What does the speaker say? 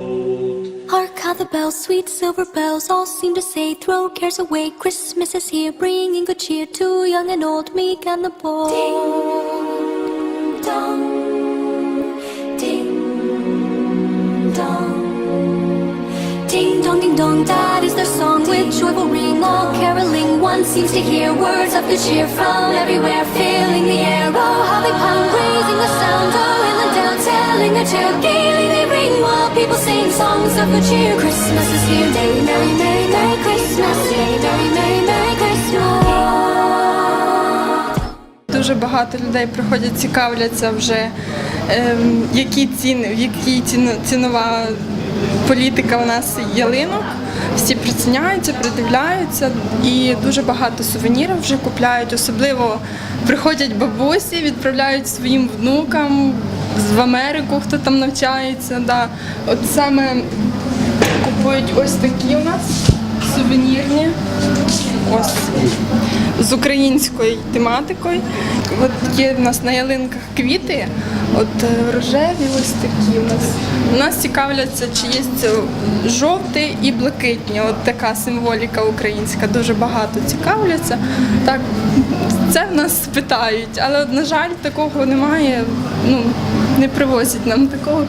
Hark how the bells, sweet silver bells, all seem to say, throw cares away. Christmas is here, bringing good cheer to young and old, meek and the bold. Ding dong, ding dong. Ding dong, ding dong, that is their song with joyful ring. All caroling, one seems to hear words of good cheer from everywhere, filling the air. Oh, how they pound, raising the sound. Oh, in the down, telling their tale, people sing songs of good cheer. Christmas is here, day, merry, merry, merry Christmas, merry, merry, merry Christmas. Дуже багато людей приходять, цікавляться вже, ем, які ціни, в якій ціно- цінова політика у нас ялинок. Всі приціняються, придивляються і дуже багато сувенірів вже купляють. Особливо приходять бабусі, відправляють своїм внукам в Америку, хто там навчається. Да. От саме купують ось такі у нас сувенірні. Ось українською тематикою. От є в нас на ялинках квіти, от е, рожеві ось такі у нас. Нас цікавляться, чи є жовті і блакитні. От така символіка українська. Дуже багато цікавляться. Так, це в нас питають, але на жаль, такого немає. Ну, не привозять нам такого.